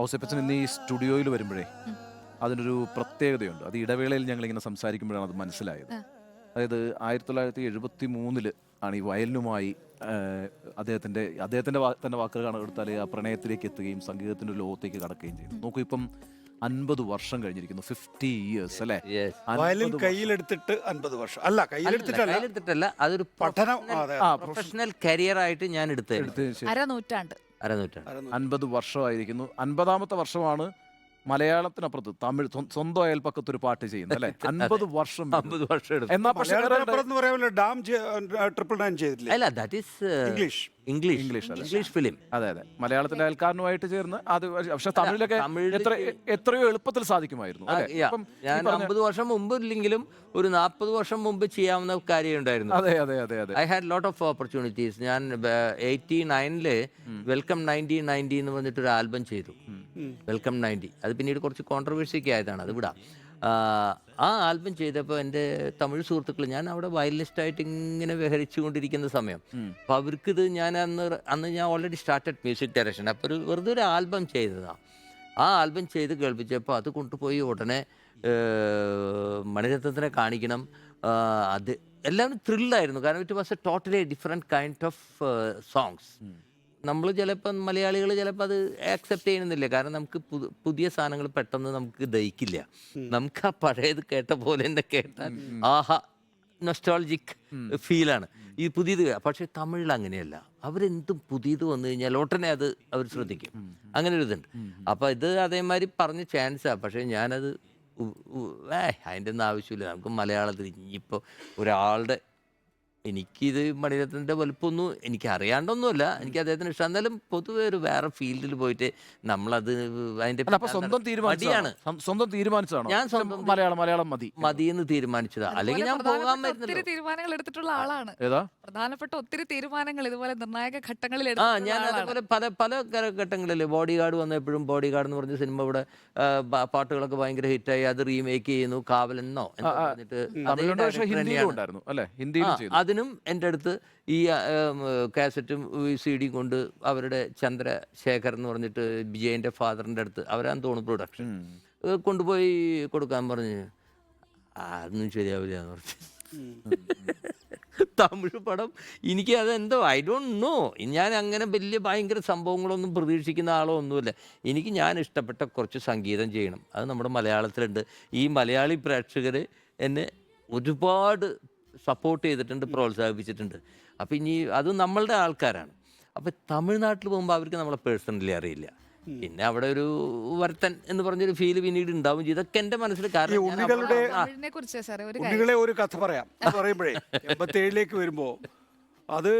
ഔസേപ്പച്ചൻ ഇന്ന് ഈ സ്റ്റുഡിയോയിൽ വരുമ്പോഴേ അതിനൊരു പ്രത്യേകതയുണ്ട്. അത് ഇടവേളയിൽ ഞങ്ങൾ ഇങ്ങനെ സംസാരിക്കുമ്പോഴാണ് അത് മനസ്സിലായത്. അതായത് ആയിരത്തി തൊള്ളായിരത്തി എഴുപത്തി മൂന്നിൽ ആണ് ഈ വയലിനുമായി അദ്ദേഹത്തിന്റെ അദ്ദേഹത്തിന്റെ അദ്ദേഹത്തിന്റെ വാ- തന്നെ വാക്കുകളാണ് എടുത്താൽ ആ പ്രണയത്തിലേക്ക് എത്തുകയും സംഗീതത്തിന്റെ ലോകത്തേക്ക് കടക്കുകയും ചെയ്യുന്നു നോക്കൂ ഇപ്പം അൻപത് വർഷം കഴിഞ്ഞിരിക്കുന്നു. ഫിഫ്റ്റി ഇയേഴ്സ് അല്ലേ? Yes. വയലിൻ 50 കയ്യിലെടുത്തിട്ട് അൻപത് വർഷം. അല്ല കയ്യിലെടുത്തിട്ടല്ല. അതൊരു പഠനം പ്രൊഫഷണൽ കരിയർ ആയിട്ട് ഞാൻ എടുത്തു അരനൂറ്റാണ്ട് അരനൂറ്റാണ് അരനൂറ്. അൻപത് വർഷമായിരിക്കുന്നു അൻപതാമത്തെ വർഷമാണ് മലയാളത്തിനപ്പുറത്ത് തമിഴ് സ്വ- സ്വന്തം അയൽപ്പക്കത്ത് ഒരു പാട്ട് ചെയ്യുന്നത് അല്ലെ? അൻപത് വർഷം അമ്പത് വർഷം എടുത്തു. എന്നാ പക്ഷേ ഡാം ട്രിപ്പിൾ നയൻ ചെയ്തില്ലേ അല്ല that is English English English English film അതെ അതെ. മലയാളത്തിലെ അയൽക്കാരനുമായിട്ട് ചേർന്ന് അത് പക്ഷെ തമിഴിലൊക്കെ എത്ര എത്രയോ എളുപ്പത്തിൽ സാധിക്കുമായിരുന്നു ഞാൻ അമ്പത് വർഷം മുമ്പ് ഇല്ലെങ്കിലും ഒരു നാൽപ്പത് വർഷം മുമ്പ് ചെയ്യാവുന്ന കാര്യം ഉണ്ടായിരുന്നു. അതെ അതെ അതെ അതെ. I had lot of opportunities ഞാൻ എയ്റ്റി നയനിൽ വെൽക്കം നയന്റീൻ നയന്റി എന്ന് പറഞ്ഞിട്ടൊരു ആൽബം ചെയ്തു. Welcome ninety. അത് പിന്നീട് കുറച്ച് കോൺട്രവേഴ്സിയൊക്കെ ആയതാണ് അത് വിടാം. ആ, ആൽബം ചെയ്തപ്പോൾ എന്റെ തമിഴ് സുഹൃത്തുക്കൾ ഞാൻ അവിടെ വയലിനിസ്റ്റായിട്ട് ഇങ്ങനെ വിഹരിച്ചു കൊണ്ടിരിക്കുന്ന സമയം അപ്പോൾ ഇത് ഞാൻ അന്ന് അന്ന് ഞാൻ ഓൾറെഡി സ്റ്റാർട്ടഡ് മ്യൂസിക് ഡയറക്ഷൻ അപ്പോൾ ഒരു വെറുതെ ഒരു ആൽബം ചെയ്തതാണ് ആ ആൽബം ചെയ്ത് കേൾപ്പിച്ചപ്പോൾ അത് കൊണ്ടുപോയി ഉടനെ മണിരത്നത്തിനെ കാണിക്കണം. അത് എല്ലാവരും ത്രില്ലായിരുന്നു കാരണം it was a totally different kind of songs നമ്മൾ ചിലപ്പം മലയാളികൾ ചിലപ്പോൾ അത് ആക്സെപ്റ്റ് ചെയ്യുന്നില്ല. കാരണം നമുക്ക് പുതിയ സാധനങ്ങൾ പെട്ടെന്ന് നമുക്ക് ദഹിക്കില്ല. നമുക്ക് ആ പഴയത് കേട്ട പോലെ തന്നെ കേട്ടാൽ ആഹാ നൊസ്റ്റോളജിക് ഫീലാണ് ഈ പുതിയത് പക്ഷേ തമിഴിൽ അങ്ങനെയല്ല. അവരെന്തും പുതിയത് വന്നു കഴിഞ്ഞാൽ ഉടനെ അത് അവർ ശ്രദ്ധിക്കും. അങ്ങനെ ഒരു ഇതുണ്ട്. അപ്പോൾ ഇത് അതേമാതിരി പറഞ്ഞ ചാൻസാണ് പക്ഷേ ഞാനത് ഏ അതിന്റെ ഒന്നും ആവശ്യമില്ല. നമുക്ക് മലയാളത്തിൽ ഇനിയിപ്പോൾ ഒരാളുടെ എനിക്കിത് മണിരത്നത്തിന്റെ വലുപ്പമൊന്നും എനിക്ക് അറിയാണ്ടൊന്നുമില്ല എനിക്ക് അദ്ദേഹത്തിന് ഇഷ്ടം. എന്നാലും പൊതുവെ ഒരു വേറെ ഫീൽഡിൽ പോയിട്ട് നമ്മളത് അതിന്റെ അപ്പൊ സ്വന്തം തീരുമാനിച്ചതാണ്? സ്വന്തം തീരുമാനിച്ചതാണോ? ഞാൻ സ്വന്തം മലയാളം മലയാളം മതി. മതിയെന്ന് തീരുമാനിച്ചതാ. അല്ലെങ്കിൽ ഞാൻ അതുപോലെ പോകാൻ ഒത്തിരി വരുന്നല്ലോ തീരുമാനങ്ങൾ എടുത്തിട്ടുള്ള ആളാണ്. ഏതാ? പ്രധാനപ്പെട്ട ഒത്തിരി തീരുമാനങ്ങൾ ഇതുപോലെ നിർണായക ഘട്ടങ്ങളിൽ ആ ഞാൻ അതുപോലെ പല പല ഘട്ടങ്ങളിൽ ബോഡി ഗാർഡ് വന്നപ്പോഴും ബോഡി ഗാർഡ് എന്ന് പറഞ്ഞ സിനിമ ഇവിടെ ആ, പ- പാട്ടുകളൊക്കെ ഭയങ്കര ഹിറ്റായി അത് റീമേക്ക് ചെയ്യുന്നു കാവലെന്നോ എന്നോ ആ, ആ. പറഞ്ഞിട്ട് അതേ തമിഴുണ്ട് പക്ഷെ director ഹിന്ദിയിലും തന്നെയാണ്. ഉണ്ടായിരുന്നു അല്ലെ ആ, ചെയ്തു അതിനും എന്റെ അടുത്ത് ഈ ആ, ഉം, കാസറ്റും സി ഡിയും കൊണ്ട് അവരുടെ ചന്ദ്രശേഖർ എന്ന് പറഞ്ഞിട്ട് വിജയന്റെ ഫാദറിന്റെ അടുത്ത് അവരാന്ന് തോന്നുന്നു പ്രൊഡക്ഷൻ. കൊണ്ടുപോയി കൊടുക്കാൻ പറഞ്ഞ് "ആ, അതൊന്നും ശരിയാവില്ല എന്ന് പറഞ്ഞു തമിഴ് പടം. എനിക്ക് അതെന്തോ ഐ ഡോണ്ട് നോ ഞാൻ അങ്ങനെ വലിയ ഭയങ്കര സംഭവങ്ങളൊന്നും പ്രതീക്ഷിക്കുന്ന ആളോ ഒന്നുമില്ല. എനിക്ക് ഞാൻ ഇഷ്ടപ്പെട്ട കുറച്ച് സംഗീതം ചെയ്യണം. അത് നമ്മുടെ മലയാളത്തിലുണ്ട്. ഈ മലയാളി പ്രേക്ഷകർ എന്നെ ഒരുപാട് സപ്പോർട്ട് ചെയ്തിട്ടുണ്ട് പ്രോത്സാഹിപ്പിച്ചിട്ടുണ്ട്. അപ്പോൾ ഇനി അത് നമ്മളുടെ ആൾക്കാരാണ്. അപ്പോൾ തമിഴ്നാട്ടിൽ പോകുമ്പോൾ അവർക്ക് നമ്മളെ പേഴ്സണലി അറിയില്ല. പിന്നെ അവിടെ ഒരു വർത്തൻ എന്ന് പറഞ്ഞൊരു ഫീൽ പിന്നീട് ഉണ്ടാവും ചെയ്യും. ഇതൊക്കെ എന്റെ മനസ്സിൽ കാരണം ഞാൻ ഉണ്ണികളുടെ തമിഴിനെ കുറിച്ച് സാറേ ഒരു കാര്യം. കുട്ടികളെ ഒരു കഥ പറയാം. പറയുമ്പോഴേ പറയുമ്പോഴേ എൺപത്തേഴിലേക്ക് വരുമ്പോ അത്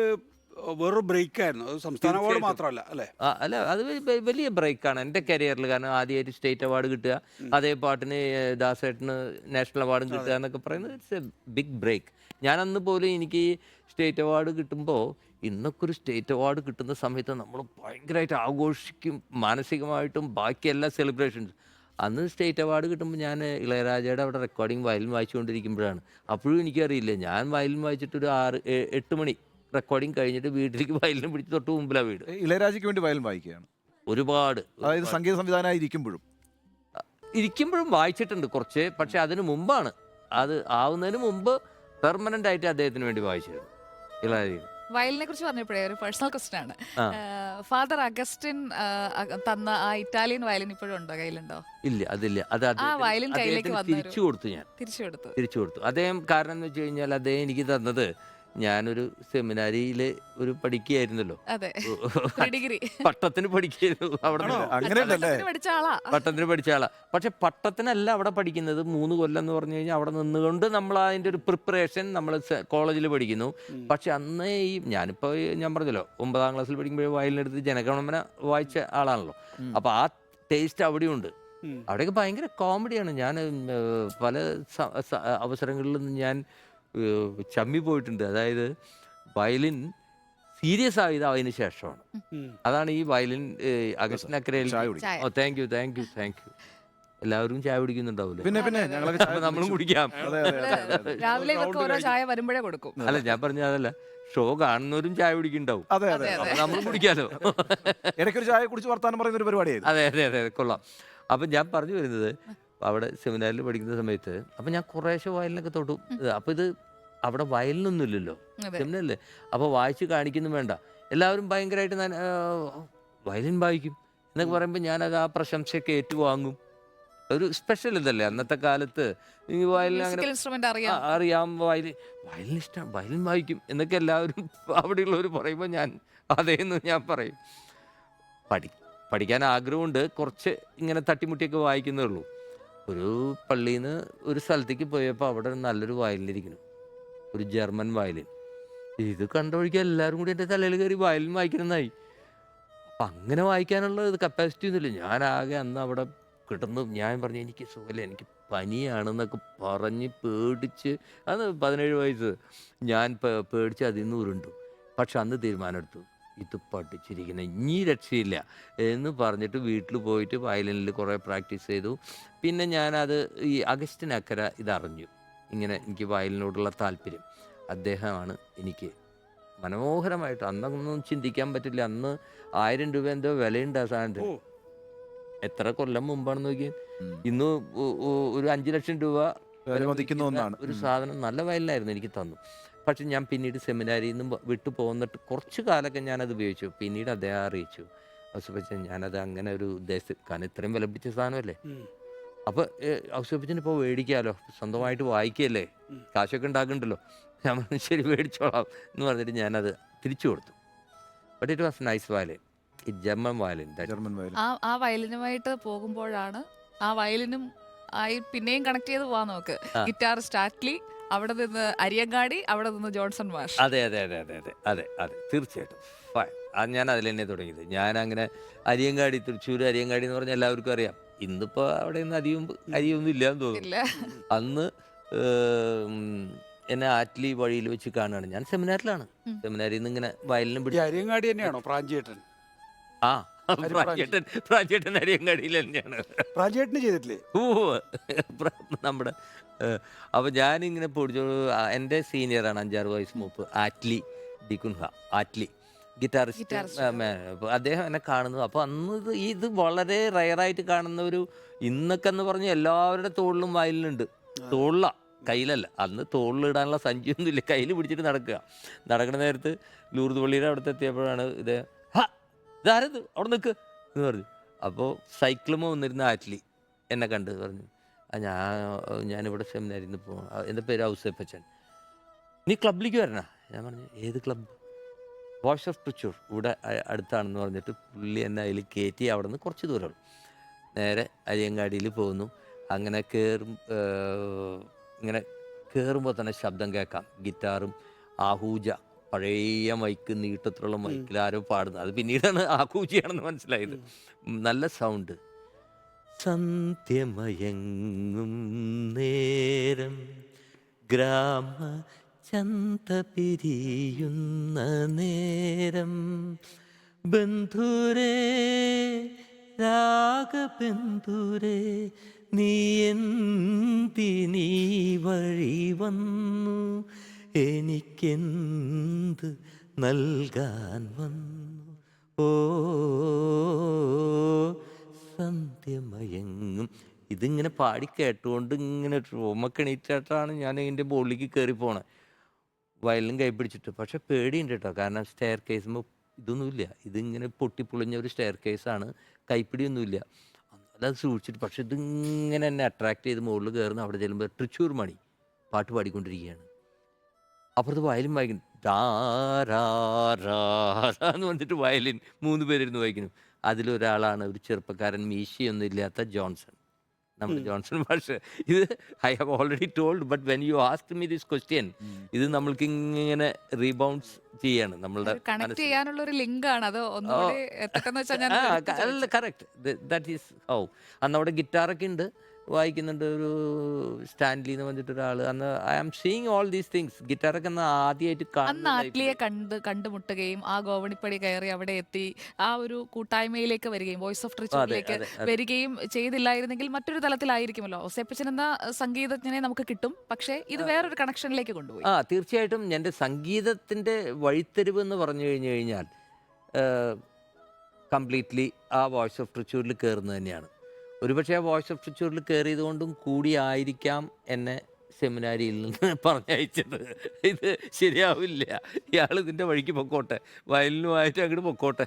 വെറും ബ്രേക്ക് ആയിരുന്നു. അത് സംസ്ഥാന അവാർഡ് മാത്രമല്ല അല്ലേ? ആ, അല്ല അത് വലിയ ബ്രേക്ക് ആണ് ബ്രേക്കാണ് എന്റെ കരിയറിൽ കാരണം ആദ്യമായിട്ട് സ്റ്റേറ്റ് അവാർഡ് കിട്ടുക അതേ പാട്ടിന് ഏഹ്, ദാസേട്ടന് നാഷണൽ അവാർഡും കിട്ടുക എന്നൊക്കെ പറയുന്നത് ഇറ്റ്സ് എ ബിഗ് ബ്രേക്ക് ഞാൻ അന്ന് പോലും എനിക്ക് സ്റ്റേറ്റ് അവാർഡ് കിട്ടുമ്പോൾ ഇന്നൊക്കെ ഒരു സ്റ്റേറ്റ് അവാർഡ് കിട്ടുന്ന സമയത്ത് നമ്മൾ ഭയങ്കരമായിട്ട് ആഘോഷിക്കും മാനസികമായിട്ടും ബാക്കി എല്ലാ സെലിബ്രേഷൻസ്. അന്ന് സ്റ്റേറ്റ് അവാർഡ് കിട്ടുമ്പോൾ ഞാൻ ഇളയരാജയുടെ അവിടെ റെക്കോർഡിങ് വയലിൻ വായിച്ചുകൊണ്ടിരിക്കുമ്പോഴാണ്. അപ്പോഴും എനിക്കറിയില്ല. ഞാൻ വയലിൻ വായിച്ചിട്ട് ഒരു ആറ് എട്ട് മണി റെക്കോർഡിങ് കഴിഞ്ഞിട്ട് വീട്ടിലേക്ക് വയലിനും പിടിച്ച് തൊട്ട് മുമ്പിലാണ് വീട്. ഇളയരാജയ്ക്ക് വേണ്ടി വയലിൻ വായിക്കുകയാണ്. ഒരുപാട്. അതായത് സംഗീത സംവിധാനമായി ഇരിക്കുമ്പോഴും ഇരിക്കുമ്പോഴും വായിച്ചിട്ടുണ്ട് കുറച്ച് പക്ഷേ അതിന് മുമ്പാണ്. അത് ആവുന്നതിന് മുമ്പ് പെർമനന്റ് ആയിട്ട് അദ്ദേഹത്തിന് വേണ്ടി വായിച്ചിരുന്നു. ഇളയരാജ വയലിനെ കുറിച്ച് പറഞ്ഞപ്പോഴേ ഒരു പേഴ്സണൽ ക്വസ്റ്റ്യൻ ആണ്. ഫാദർ അഗസ്റ്റിൻ തന്ന ആ ഇറ്റാലിയൻ വയലിൻ ഇപ്പോഴും ഉണ്ടോ കയ്യിലുണ്ടോ? ഇല്ല അതില്ല. അത് ആ വയലിൻ കയ്യിലേക്ക് തിരിച്ചു കൊടുത്തു ഞാൻ. തിരിച്ചു കൊടുത്തു. തിരിച്ചു കൊടുത്തു. അദ്ദേഹം കാരണം എന്ന് വെച്ച് കഴിഞ്ഞാൽ അദ്ദേഹം എനിക്ക് തന്നത് ഞാനൊരു സെമിനാരിയിൽ ഒരു പഠിക്കുകയായിരുന്നല്ലോ. അതെ. ഡിഗ്രി. പട്ടത്തിന് പഠിക്കുകയായിരുന്നു അവിടെ പഠിച്ച ആളാ. പട്ടത്തിന് പഠിച്ച ആളാ. പക്ഷെ പട്ടത്തിനല്ല അവിടെ പഠിക്കുന്നത്. മൂന്ന് കൊല്ലം എന്ന് പറഞ്ഞു കഴിഞ്ഞാൽ അവിടെ നിന്നുകൊണ്ട് നമ്മൾ അതിന്റെ ഒരു പ്രിപ്പറേഷൻ നമ്മൾ കോളേജിൽ പഠിക്കുന്നു. പക്ഷെ അന്ന് ഈ ഞാനിപ്പോ ഞാൻ പറഞ്ഞല്ലോ ഒമ്പതാം ക്ലാസ്സിൽ പഠിക്കുമ്പോൾ വയലിനെടുത്ത് ജനഗണമന വായിച്ച ആളാണല്ലോ. അപ്പോൾ ആ ടേസ്റ്റ് അവിടെയുണ്ട്. അവിടെയൊക്കെ ഭയങ്കര കോമഡിയാണ്. ഞാൻ പല അവസരങ്ങളിലും ഞാൻ ചമ്മി പോയിട്ടുണ്ട്. അതായത് വയലിൻ സീരിയസ് ആയത് അതിന് ശേഷമാണ്. അതാണ് ഈ വയലിൻ അഗസ്റ്റിൻ അക്രയിൽ. ഓ thank you thank you thank you എല്ലാവരും ചായ കുടിക്കുന്നുണ്ടാവില്ലേ പിന്നെ പിന്നെ നമ്മളും കുടിക്കാം. രാവിലെ ഇവർക്ക് ഓരോ ചായ വരുമ്പോഴേ കൊടുക്കും. അല്ല ഞാൻ പറഞ്ഞ അതല്ല. ഷോ കാണുന്നവരും ചായ കുടിക്കുന്നുണ്ടാവും. അതെ അതെ നമ്മളും കുടിക്കാലോ. ഇടയ്ക്കൊരു ചായ കുടിച്ച് വർത്താനം പറയുന്ന ഒരു പരിപാടിയായിരുന്നു. അതെ അതെ അതെ. കൊള്ളാം. അപ്പം ഞാൻ പറഞ്ഞു വരുന്നത് അവിടെ സെമിനാറിൽ പഠിക്കുന്ന സമയത്ത് അപ്പം ഞാൻ കുറേശ്ശെ വയലിനൊക്കെ തൊട്ടു. അപ്പം ഇത് അവിടെ വയലിനൊന്നുമില്ലല്ലോ. സെമിനാറിൽ അപ്പോൾ വായിച്ച് കാണിക്കുന്നു വേണ്ട. എല്ലാവരും ഭയങ്കരമായിട്ട് ഞാൻ വയലിൻ വായിക്കും. എന്നൊക്കെ പറയുമ്പോൾ ഞാനത് ആ പ്രശംസയൊക്കെ ഏറ്റുവാങ്ങും. ഒരു സ്പെഷ്യൽ ഇതല്ലേ അന്നത്തെ കാലത്ത് ഈ വയലിൻ അങ്ങനെ അറിയാം. വയലിൻ വയലിൻ ഇഷ്ടമാണ് വയലിൻ വായിക്കും. എന്നൊക്കെ എല്ലാവരും അവിടെയുള്ളവർ പറയുമ്പോൾ ഞാൻ അതേന്ന് ഞാൻ പറയും. പഠി പഠിക്കാൻ ആഗ്രഹമുണ്ട് കുറച്ച് ഇങ്ങനെ തട്ടിമുട്ടിയൊക്കെ വായിക്കുന്നേ ഉള്ളൂ. ഒരു പള്ളിയിൽ നിന്ന് ഒരു സ്ഥലത്തേക്ക് പോയപ്പോൾ അവിടെ നല്ലൊരു വയലിനിരിക്കുന്നു ഒരു ജർമ്മൻ വയലിൻ. ഇത് കണ്ട വഴിക്ക് എല്ലാവരും കൂടി എന്റെ തലയിൽ കയറി വയലിൻ വായിക്കണമെന്നായി. അപ്പം അങ്ങനെ വായിക്കാനുള്ള കപ്പാസിറ്റി ഒന്നുമില്ല ഞാൻ ആകെ അന്ന് അവിടെ കിട്ടുന്നു ഞാൻ പറഞ്ഞു എനിക്ക് സുഖമില്ല. എനിക്ക് പനിയാണെന്നൊക്കെ പറഞ്ഞ് പേടിച്ച് അന്ന് പതിനേഴ് വയസ്സ് ഞാൻ പേടിച്ച് അതിൽ നിന്ന് ഉരുണ്ടു. പക്ഷെ അന്ന് തീരുമാനമെടുത്തു. ഇത് പഠിച്ചിരിക്കുന്നത് ഇനി രക്ഷയില്ല എന്ന് പറഞ്ഞിട്ട് വീട്ടിൽ പോയിട്ട് വയലിനിൽ കുറേ പ്രാക്ടീസ് ചെയ്തു. പിന്നെ ഞാനത് ഈ അഗസ്റ്റിൻ അക്കര ഇതറിഞ്ഞു. ഇങ്ങനെ എനിക്ക് വയലിനോടുള്ള താല്പര്യം. അദ്ദേഹമാണ് എനിക്ക് മനോഹരമായിട്ട് അന്നൊന്നും ചിന്തിക്കാൻ പറ്റില്ല. അന്ന് ആയിരം രൂപ എന്തോ വിലയുണ്ട് ആ സാധനത്തിന്. എത്ര കൊല്ലം മുമ്പാണെന്ന് നോക്കി ഉം. ഇന്ന് ഒരു അഞ്ചു ലക്ഷം രൂപ വില മതിക്കുന്ന ഒന്നാണ്. ഒരു സാധനം നല്ല വയലിലായിരുന്നു എനിക്ക് തന്നു. പക്ഷെ ഞാൻ പിന്നീട് സെമിനാരിൽ നിന്ന് വിട്ടു പോകുന്നിട്ട് കുറച്ച് കാലമൊക്കെ ഞാനത് ഉപയോഗിച്ചു. പിന്നീട് അദ്ദേഹം അറിയിച്ചു. ഔസഫച്ചൻ ഞാനത് അങ്ങനെ ഒരു ഉദ്ദേശം കാരണം ഇത്രയും വിലപിച്ച സാധനമല്ലേ? അപ്പൊ അപ്പോൾ ഔസഫച്ചൻ ഇപ്പോൾ മേടിക്കാമല്ലോ സ്വന്തമായിട്ട് വായിക്കുകയല്ലേ. കാശൊക്കെ ഉണ്ടാക്കണ്ടല്ലോ? ഞാൻ പറഞ്ഞു ശരി മേടിച്ചോളാം. എന്ന് പറഞ്ഞിട്ട് ഞാനത് തിരിച്ചു കൊടുത്തു. But it was nice violin German violin German violin ആ ആ വയലിനുമായിട്ട് പോകുമ്പോഴാണ് ആ വയലിനും ആയി പിന്നെയും കണക്ട് ചെയ്ത് പോവാൻ നോക്ക്. ഗിറ്റാർ സ്റ്റാറ്റ്ലി അവിടെ നിന്ന് അരിയങ്കാടി അവിടെ നിന്ന് ജോൺസൺ മാഷ്. അതെ അതെ അതെ അതെ അതെ അതെ അതെ. തീർച്ചയായിട്ടും. ഫൈൻ അത് ഞാൻ അതിൽ തന്നെ തുടങ്ങിയത്. ഞാൻ അങ്ങനെ അരിയങ്കാടി തൃശ്ശൂർ അരിയങ്കാടി എന്ന് പറഞ്ഞാൽ എല്ലാവർക്കും അറിയാം. ഇന്നിപ്പോ അവിടെ നിന്ന് അരിയും അരിയൊന്നും ഇല്ലാന്ന് തോന്നുന്നു. ഇല്ല. അന്ന് എന്നെ ആറ്റ്ലി വഴിയിൽ വെച്ച് കാണുകയാണ്. ഞാൻ സെമിനാറിലാണ്. സെമിനാരിൽ നിന്ന് ഇങ്ങനെ വയലിനും പിടിച്ചു പിടിച്ച് അരിയങ്ങാടി തന്നെയാണോ പ്രാഞ്ചിയേട്ടൻ? ആ. അരി പ്രാഞ്ചേട്ടൻ പ്രാഞ്ചേട്ടൻ അരിയങ്കാടിയിൽ തന്നെയാണ്. ചെയ്തിട്ടില്ലേ? ഓ നമ്മുടെ അപ്പോൾ ഞാനിങ്ങനെ പൊടിച്ചു എന്റെ സീനിയറാണ് അഞ്ചാറ് വയസ്സ് മൂപ്പ് ആറ്റ്ലി ഡിക്കുൻഹ ആറ്റ്ലി ഗിറ്റാറിസ്റ്റ്. അദ്ദേഹം എന്നെ കാണുന്നു അപ്പോൾ അന്ന് ഇത് ഇത് വളരെ റയറായിട്ട് കാണുന്ന ഒരു ഇന്നൊക്കെ എന്ന് പറഞ്ഞ എല്ലാവരുടെ തോളിലും വയലിനുണ്ട് തോളില കയ്യിലല്ല. അന്ന് തോളിലിടാനുള്ള സഞ്ചിയൊന്നുമില്ല. കയ്യിൽ പിടിച്ചിട്ട് നടക്കുക. നടക്കുന്ന നേരത്ത് ലൂർദ് പള്ളിയുടെ അവിടുത്തെ എത്തിയപ്പോഴാണ് ഇത് ഇതാരത്? അവിടെ നിൽക്ക് എന്ന് പറഞ്ഞു. അപ്പോൾ സൈക്കിളുമ്പോൾ വന്നിരുന്ന ആറ്റ്ലി എന്നെ കണ്ട് പറഞ്ഞു. ആ ഞാൻ ഞാനിവിടെ സെമിനാരിൽ നിന്ന് പോകും എന്റെ പേര് ഔസേപ്പച്ചൻ. നീ ക്ലബിലേക്ക് വരണ? ഞാൻ പറഞ്ഞു ഏത് ക്ലബ്ബ് വോയിസ് ഓഫ് ട്രിച്ചൂർ ഇവിടെ അടുത്താണെന്ന് പറഞ്ഞിട്ട് പുള്ളി എന്നെ അതിൽ കയറ്റി അവിടെ നിന്ന് കുറച്ച് ദൂരമുള്ളൂ നേരെ അരിയങ്കാടിയിൽ പോകുന്നു. അങ്ങനെ കയറും ഇങ്ങനെ കയറുമ്പോൾ തന്നെ ശബ്ദം കേൾക്കാം. ഗിറ്റാറും ആഹൂജ പഴയ മൈക്ക് നീട്ടത്തിലുള്ള മൈക്കിൽ ആരോ പാടുന്നത്. അത് പിന്നീടാണ് ആഹൂജയാണെന്ന് മനസ്സിലായത്. നല്ല സൗണ്ട്. സന്ധ്യമയങ്ങും നേരം ഗ്രാമ ചന്ത പിരിയുന്ന നേരം ബന്ധുരേ രാഗബന്ധുരേ നീ എന്തിനീ വഴി വന്നു? എനിക്കെന്ത് നൽകാൻ വന്നു? ഓ സന്ധ്യമയങ്ങും. ഇതിങ്ങനെ പാടി കേട്ടുകൊണ്ട് ഇങ്ങനെ റൂമക്കണീറ്റായിട്ടാണ് ഞാൻ ഇതിന്റെ ബോളിലേക്ക് കയറി പോണത് വയലും കൈ പിടിച്ചിട്ട്. പക്ഷെ പേടിയുണ്ട് കേട്ടോ. കാരണം സ്റ്റെയർ കേസുമ്പോൾ ഇതൊന്നുമില്ല. ഇതിങ്ങനെ പൊട്ടിപ്പൊളിഞ്ഞ ഒരു സ്റ്റെയർ കേസാണ് കൈപ്പിടിയൊന്നുമില്ല. അത് സൂക്ഷിച്ചിട്ട്. പക്ഷെ ഇതിങ്ങനെ എന്നെ അട്രാക്ട് ചെയ്ത് മുകളിൽ കയറുന്ന അവിടെ ചെല്ലുമ്പോൾ തൃശ്ശൂർ മണി പാട്ട് പാടിക്കൊണ്ടിരിക്കുകയാണ്. അപ്പുറത്ത് വയലിൻ വായിക്കുന്നു. ടാ രാ രാ രാ എന്ന് വന്നിട്ട് വയലിൻ മൂന്ന് പേരിരുന്ന് വായിക്കുന്നു. അതിലൊരാളാണ് ഒരു ചെറുപ്പക്കാരൻ മീശയൊന്നും ഇല്ലാത്ത ജോൺസൺ. നമ്മുടെ ജോൺസൺ ഭാഷ. ഇത് I have already told but when you ask me this question ഇത് നമ്മൾക്ക് ഇങ്ങനെ റീബൗണ്ട്സ് ചെയ്യാണ് നമ്മളുടെ കണക്ട് ചെയ്യാനുള്ള ഒരു ലിങ്ക് ആണ് അത് കറക്റ്റ് ദാറ്റ് ഈസ് ഹൗ അന്ന് അവിടെ ഗിറ്റാറൊക്കെ ഉണ്ട്. വായിക്കുന്നുണ്ട് ഒരു സ്റ്റാൻലി എന്ന് പറഞ്ഞിട്ട് ഒരാൾ അന്ന് I am seeing all these things. ഗിറ്റാറൊക്കെ അന്ന് ആദ്യമായിട്ട് അന്ന് ആറ്റ്ലിയെ കണ്ട് കണ്ടുമുട്ടുകയും ആ ഗോവണിപ്പടി കയറി അവിടെ എത്തി ആ ഒരു കൂട്ടായ്മയിലേക്ക് വരികയും വോയിസ് ഓഫ് ട്രിച്ചൂരിലേക്ക് അതെ. വരികയും ചെയ്തില്ലായിരുന്നെങ്കിൽ മറ്റൊരു തലത്തിലായിരിക്കുമല്ലോ. ഒസേപ്പച്ചൻ എന്ന സംഗീതജ്ഞനെ നമുക്ക് കിട്ടും. പക്ഷേ ഇത് വേറൊരു കണക്ഷനിലേക്ക് കൊണ്ടുപോയി. ആ തീർച്ചയായിട്ടും എന്റെ സംഗീതത്തിന്റെ വഴിത്തെരിവ് എന്ന് പറഞ്ഞു കഴിഞ്ഞു കഴിഞ്ഞാൽ കംപ്ലീറ്റ്ലി ആ വോയിസ് ഓഫ് ട്രിച്ചൂരിൽ കയറുന്നത് തന്നെയാണ്. ഒരുപക്ഷെ ആ വോയിസ് ഓഫ് ട്രിച്ചൂറിൽ കയറിയത് കൊണ്ടും കൂടിയായിരിക്കാം എന്നെ സെമിനാരിയിൽ നിന്ന് പറഞ്ഞയച്ചത്. ഇത് ശരിയാവില്ല. ഇയാൾ ഇതിന്റെ വഴിക്ക് പൊക്കോട്ടെ. വയലിനുമായിട്ട് അങ്ങോട്ട് പൊക്കോട്ടെ.